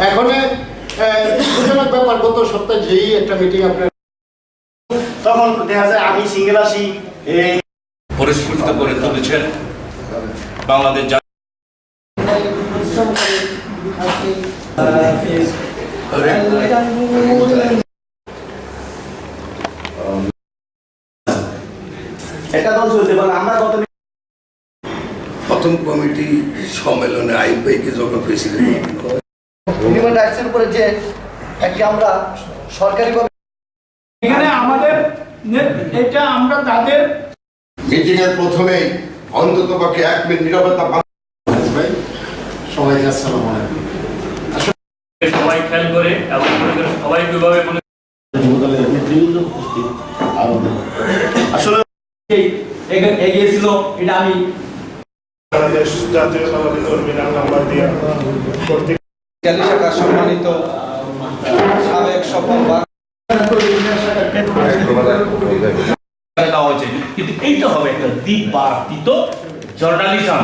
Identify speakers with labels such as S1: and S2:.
S1: এখন ব্যাপার গত সপ্তাহে যেই একটা মিটিং আপনার
S2: তখন দেখা যায় আমি সিঙ্গেল আসি
S3: পরিস্ফুটিত করে তুলেছেন বাংলাদেশ
S2: চলতে পারে আমরা
S4: প্রথম কমিটি সম্মেলনে আইন ভাইকে যখন প্রেসিডেন্ট
S5: হিউম্যান রাইটসের উপরে যে একটি আমরা সরকারিভাবে
S6: এখানে আমাদের এটা আমরা তাদের
S4: মিটিং এর প্রথমেই অন্তত পক্ষে এক মিনিট নিরবতা পালন
S1: ভাই সবাইকে আসসালাম আলাইকুম।
S7: সবাই খেয়াল করে এবং সবাই কীভাবে মনে
S2: যুবদলের উপস্থিত আসলে এগিয়েছিল এটা আমি
S8: বাংলাদেশ জাতীয়তাবাদী নাম্বার দিয়ে
S9: ইতালি শাখার সম্মানিত সাবেক সফল বার
S7: দেওয়া হয়েছে কিন্তু এইটা হবে একটা দিক জার্নালিজম